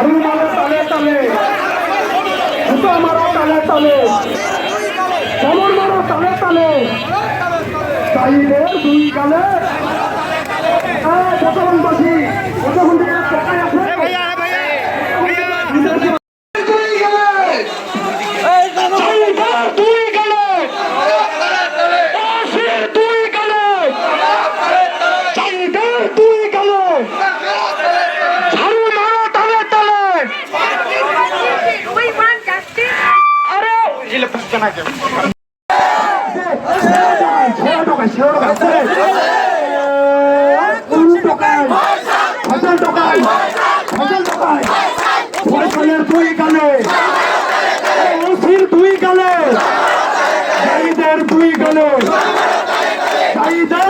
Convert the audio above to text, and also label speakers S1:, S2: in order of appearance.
S1: ঝাড়ু মারো তালে তালে। জুতো মারো তালে তালে। কমর মারো তালে তালে।
S2: চাইলে দুই
S1: গালে ছেড়ে ঢোকায় ছেড়ে ঢোকায় উল্লু ঢোকায় ফসল ঢোকায় ফসল ঢোকায় ফসলের দুই গালে ওসির দুই গালে শাহিদের দুই গালে শাহিদের দুই গালে